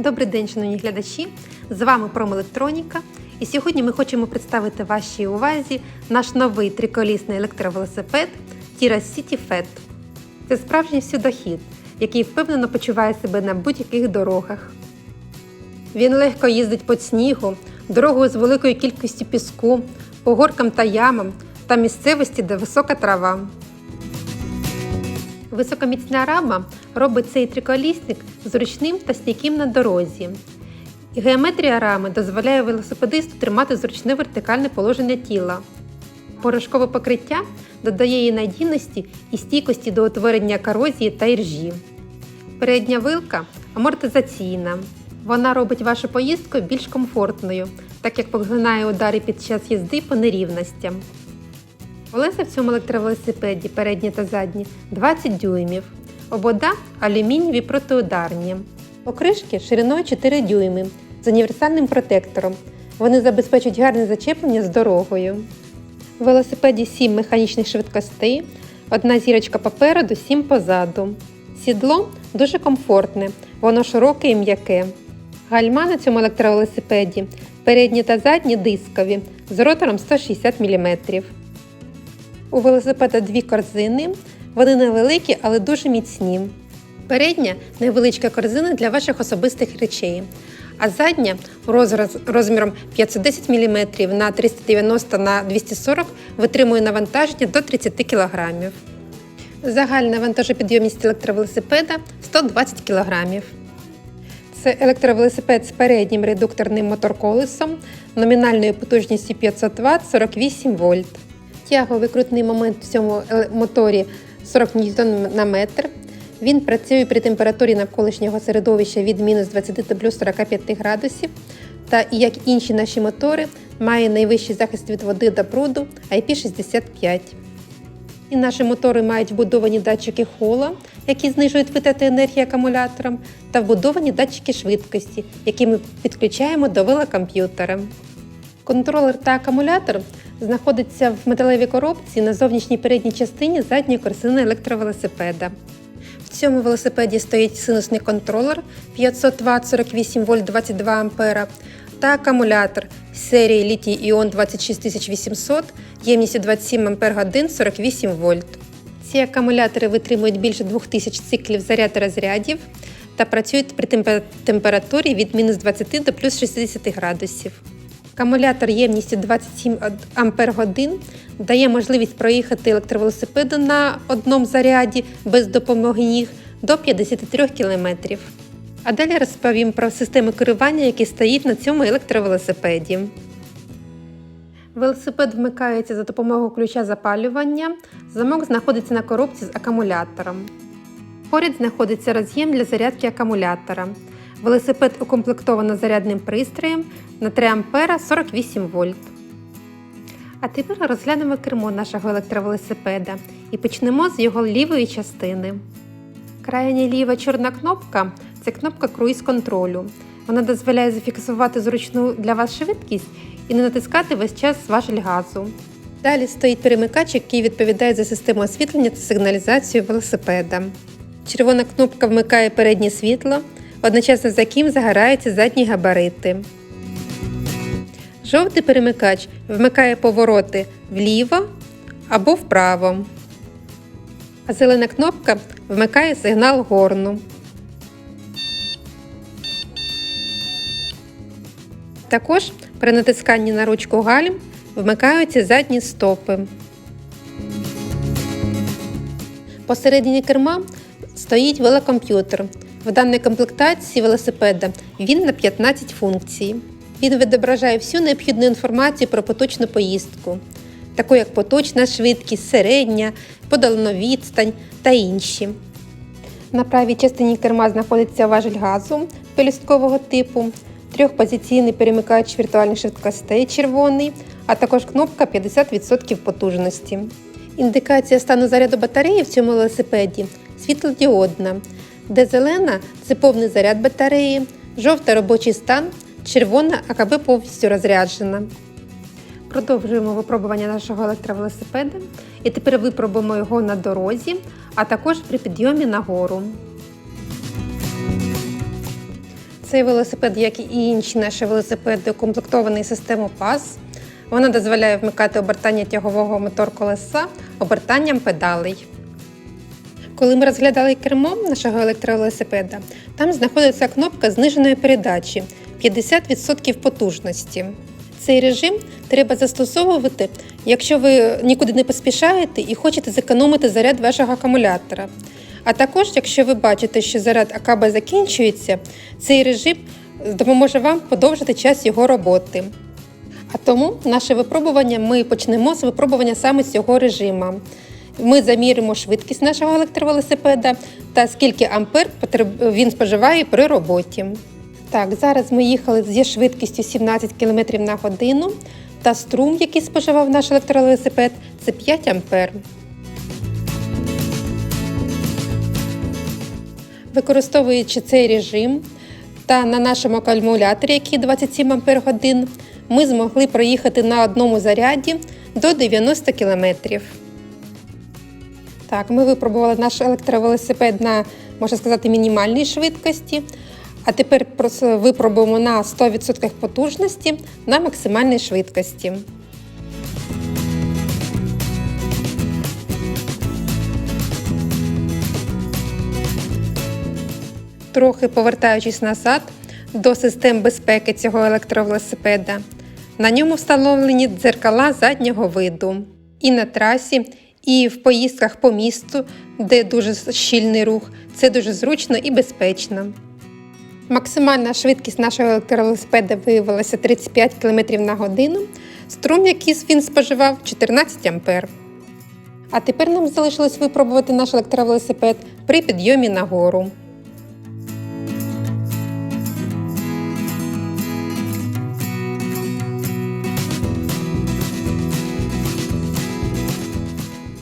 Добрий день, шановні глядачі! З вами Промелектроніка. І сьогодні ми хочемо представити вашій увазі наш новий триколісний електровелосипед Tira City Fat. Це справжній всюдохід, який впевнено почуває себе на будь-яких дорогах. Він легко їздить по снігу, дорогою з великою кількістю піску, по горкам та ямам та місцевості, де висока трава. Високоміцна рама робить цей триколісник зручним та стійким на дорозі. Геометрія рами дозволяє велосипедисту тримати зручне вертикальне положення тіла. Порошкове покриття додає їй надійності і стійкості до утворення корозії та іржі. Передня вилка амортизаційна. Вона робить вашу поїздку більш комфортною, так як поглинає удари під час їзди по нерівностям. Колеса в цьому електровелосипеді передні та задні 20 дюймів. Обода алюмінієві протиударні. Покришки шириною 4 дюйми з універсальним протектором. Вони забезпечують гарне зачеплення з дорогою. В велосипеді 7 механічних швидкостей, одна зірочка попереду, 7 позаду. Сідло дуже комфортне, воно широке і м'яке. Гальма на цьому електровелосипеді передні та задні дискові з ротором 160 мм. У велосипеда дві корзини. Вони невеликі, але дуже міцні. Передня невеличка корзина для ваших особистих речей, а задня розраз, розміром 510 мм на 390 на 240 витримує навантаження до 30 кг. Загальна вантажопідйомність електровелосипеда 120 кг. Це електровелосипед з переднім редукторним моторколесом номінальною потужністю 500 Вт 48 вольт. Тяговий крутний момент в цьому моторі 40 Ньютон на метр. Він працює при температурі навколишнього середовища від мінус 20 до плюс 45 градусів. Та, як інші наші мотори, має найвищий захист від води та бруду IP65. І наші мотори мають вбудовані датчики хола, які знижують витрати енергії акумулятором, та вбудовані датчики швидкості, які ми підключаємо до велокомп'ютера. Контролер та акумулятор знаходяться в металевій коробці на зовнішній передній частині задньої корзини електровелосипеда. В цьому велосипеді стоїть синусний контролер 500 Вт 48 вольт 22 ампера та акумулятор серії літій іон 26800 ємністю 27 ампер годин 48 вольт. Ці акумулятори витримують більше 2000 циклів заряд розрядів та працюють при температурі від мінус 20 до плюс 60 градусів. Акумулятор ємністю 27 ампер годин дає можливість проїхати електровелосипеду на одному заряді без допомоги ніг до 53 км. А далі розповім про систему керування, які стоїть на цьому електровелосипеді. Велосипед вмикається за допомогою ключа запалювання. Замок знаходиться на коробці з акумулятором. Поряд знаходиться роз'єм для зарядки акумулятора. Велосипед укомплектовано зарядним пристроєм на 3 А 48 вольт. А тепер розглянемо кермо нашого електровелосипеда і почнемо з його лівої частини. Крайня ліва чорна кнопка це кнопка круїз контролю. Вона дозволяє зафіксувати зручну для вас швидкість і не натискати весь час важель газу. Далі стоїть перемикач, який відповідає за систему освітлення та сигналізацію велосипеда. Червона кнопка вмикає переднє світло, одночасно з яким загораються задні габарити. Жовтий перемикач вмикає повороти вліво або вправо. А зелена кнопка вмикає сигнал горну. Також при натисканні на ручку гальм вмикаються задні стопи. Посередині керма стоїть велокомп'ютер. В даній комплектації велосипеда він на 15 функцій. Він відображає всю необхідну інформацію про поточну поїздку, таку як поточна швидкість, середня, подолана відстань та інші. На правій частині керма знаходиться важель газу пелюсткового типу, трьохпозиційний перемикач віртуальних швидкостей червоний, а також кнопка 50% потужності. Індикація стану заряду батареї в цьому велосипеді світлодіодна, де зелена це повний заряд батареї, жовта робочий стан, червона АКБ повністю розряджена. Продовжуємо випробування нашого електровелосипеда і тепер випробуємо його на дорозі, а також при підйомі на гору. Цей велосипед, як і інші наші велосипеди, укомплектований системою PAS. Вона дозволяє вмикати обертання тягового мотор колеса обертанням педалей. Коли ми розглядали кермо нашого електровелосипеда, там знаходиться кнопка зниженої передачі 50% потужності. Цей режим треба застосовувати, якщо ви нікуди не поспішаєте і хочете зекономити заряд вашого акумулятора. А також, якщо ви бачите, що заряд АКБ закінчується, цей режим допоможе вам подовжити час його роботи. А тому наше випробування ми почнемо з випробування саме цього режиму. Ми заміримо швидкість нашого електровелосипеда та скільки ампер він споживає при роботі. Так, зараз ми їхали зі швидкістю 17 км на годину, та струм, який споживав наш електровелосипед, це 5 ампер. Використовуючи цей режим та на нашому акумуляторі, який 27 ампер ми змогли проїхати на одному заряді до 90 км. Так, ми випробували наш електровелосипед на, можна сказати, мінімальній швидкості. А тепер випробуємо на 100% потужності на максимальній швидкості. Трохи повертаючись назад до систем безпеки цього електровелосипеда. На ньому встановлені дзеркала заднього виду. І на трасі, і в поїздках по місту, де дуже щільний рух, це дуже зручно і безпечно. Максимальна швидкість нашого електровелосипеда виявилася 35 км на годину. Струм, який він споживав, 14 ампер. А тепер нам залишилось випробувати наш електровелосипед при підйомі на гору.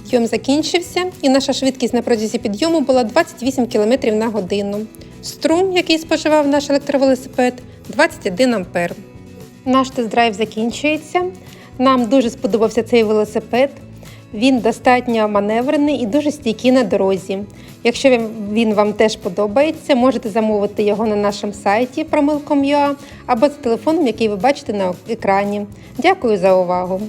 Підйом закінчився, і наша швидкість на протязі підйому була 28 км на годину. Струм, який споживав наш електровелосипед, 21 ампер. Наш тест-драйв закінчується. Нам дуже сподобався цей велосипед. Він достатньо маневрений і дуже стійкий на дорозі. Якщо він- вам теж подобається, можете замовити його на нашому сайті promilcom.ua або за телефоном, який ви бачите на екрані. Дякую за увагу!